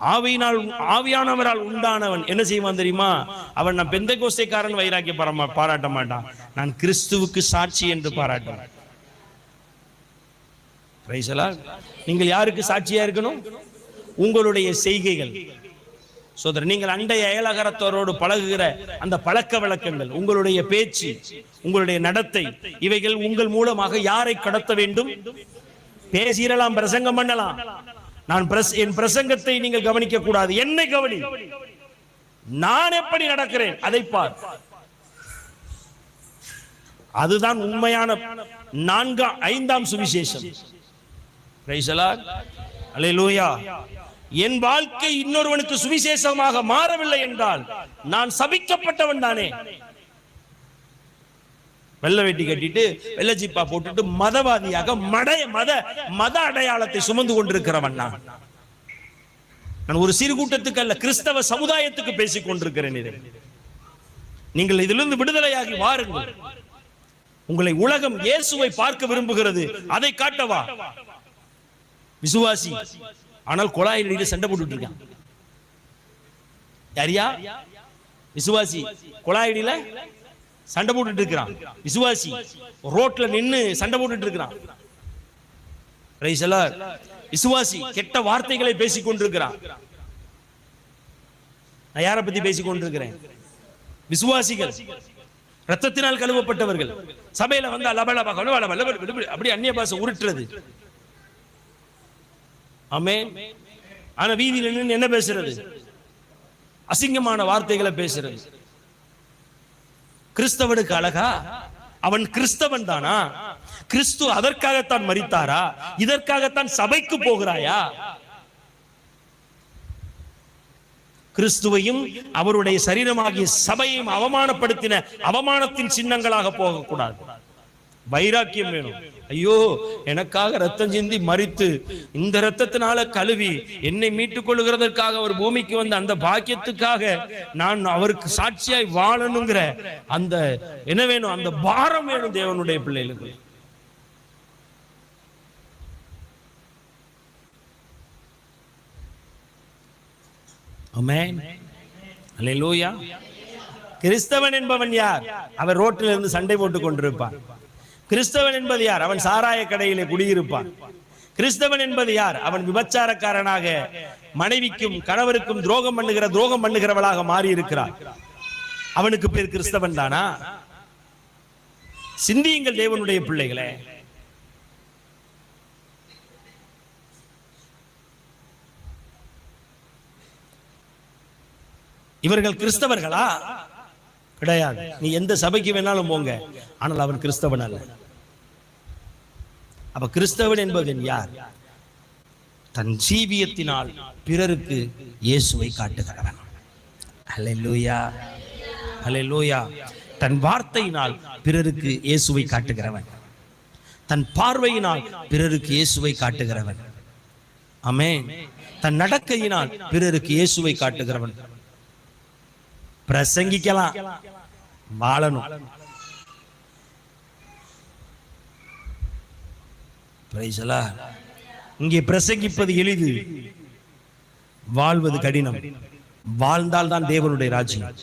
ஆவியினால் ஆவியானவரால் உண்டானவன் என்ன செய்வான் தெரியுமா? அவன் நான் பெந்த கோஸ்தைக்காரன் வைராக்கிய பாரமா பாராட்ட மாட்டான். நான் கிறிஸ்துவுக்கு சாட்சி என்று பாராட்டுவேன். நீங்கள் யாருக்கு சாட்சியா இருக்கணும்? உங்களுடைய செய்கைகள். சோதரர் நீங்கள் அண்டைய அயலகரத்தோரோடு பழகுகிற அந்த பழக்க வழக்கங்கள் உங்களுடைய பேச்சு உங்களுடைய நடத்தை இவைகள் உங்கள் மூலமாக யாரை கடத்த வேண்டும்? பேசிடலாம் பிரசங்கம் பண்ணலாம். நான் என் பிரசங்கத்தை நீங்கள் கவனிக்க கூடாது என்னை கவனி. நான் எப்படி நடக்கிறேன்? அதை பார். அதுதான் உண்மையான நான்காம் ஐந்தாம் சுவிசேஷம். என் வாழ்க்கை இன்னொருவனுக்கு சுவிசேஷமாக மாறவில்லை என்றால் நான் சபிக்கப்பட்டவன் தானே. வெள்ளை வெட்டி கட்டிட்டு வெள்ளச்சிப்பா போட்டுட்டு மதவாதியாக மடைய மத மத அடையாளத்தை சுமந்து கொண்டிருக்கிறவன் நான். நான் ஒரு சிறு கூட்டத்துக்கு அல்ல கிறிஸ்தவ சமுதாயத்துக்கு பேசிக் கொண்டிருக்கிறேன் இதை. நீங்கள் இதிலிருந்து விடுதலையாகி வாருங்கள். உங்களை உலகம் இயேசுவை பார்க்க விரும்புகிறது. அதை காட்டவா? விசுவாசி. ஆனால் குழாயில் சண்டை போட்டுட்டு இருக்கான். யாரியா விசுவாசி. குழாயடியில சண்டை போட்டுட்டு இருக்கிறான். விசுவாசி ரோட்ல நின்னு சண்டை போட்டுட்டு இருக்கிறான். Praise விசுவாசி கெட்ட வார்த்தைகளை பேசிக் கொண்டிருக்கிறான். நான் யாரை பத்தி பேசிக் கொண்டிருக்கிறேன்? விசுவாசிகள் ரத்தத்தினால் கழுவப்பட்டவர்கள். சபையில வந்து லபலபா அப்படி அந்நிய பாச உருட்டுறது. ஆமே ஆனா வீதியில நின்னு என்ன பேசுறது? அசிங்கமான வார்த்தைகளை பேசுறது. கிறிஸ்தவனுக்கு அழகா? அவன் கிறிஸ்தவன் தானா? கிறிஸ்து அதற்காகத்தான் மறித்தாரா இதற்காகத்தான் சபைக்கு போகிறாயா? கிறிஸ்துவையும் அவருடைய சரீரமாகிய சபையும் அவமானப்படுத்தின அவமானத்தின் சின்னங்களாக போகக்கூடாது. வைராக்கியம் வேணும். ஐயோ எனக்காக ரத்தம் சிந்தி மறித்து இந்த ரத்தத்தினால கழுவி என்னை மீட்டுக் கொள்ளுகிறதற்காக அவர் பூமிக்கு வந்த அந்த பாக்கியத்துக்காக நான் அவருக்கு சாட்சியாய் வாழணுங்கிற அந்த என்ன வேணும்? அந்த பாரம் வேணும் தேவனுடைய பிள்ளைகளுக்கு. கிறிஸ்தவன் என்பவன் யார்? அவர் ரோட்டில் இருந்து சண்டை போட்டுக் கொண்டிருப்பார் கிறிஸ்தவன் என்பது யார்? அவன் சாராய கடையிலே குடியிருப்பான். கிறிஸ்தவன் என்பது யார்? அவன் விபச்சாரக்காரனாக மனைவிக்கும் கணவருக்கும் துரோகம் பண்ணுகிற துரோகம் பண்ணுகிறவளாக மாறி இருக்கிறார் அவனுக்கு பேர் கிறிஸ்தவன் தானா? சிந்தியுங்கள் தேவனுடைய பிள்ளைகளே. இவர்கள் கிறிஸ்தவர்களா? கிடையாது. நீ எந்த சபைக்கு வேணாலும் போங்க. ஆனால் அவன் கிறிஸ்தவன் அல்ல. அப்ப கிறிஸ்தவன் என்பவன் யார்? தன் ஜீவியத்தினால் பிறருக்கு இயேசுவை காட்டுகிறவன். ஹalleluya. ஹalleluya. தன் வார்த்தையினால் பிறருக்கு இயேசுவை காட்டுகிறவன். தன் பார்வையினால் பிறருக்கு இயேசுவை காட்டுகிறவன். அமே தன் நடக்கையினால் பிறருக்கு இயேசுவை காட்டுகிறவன். பிரசங்கிக்கலாம். வாழணும். இங்கே பிரசங்கிப்பது எளிது. வாழ்வது கடினம். வாழ்ந்தால் தான் தேவனுடைய ராஜ்யம்.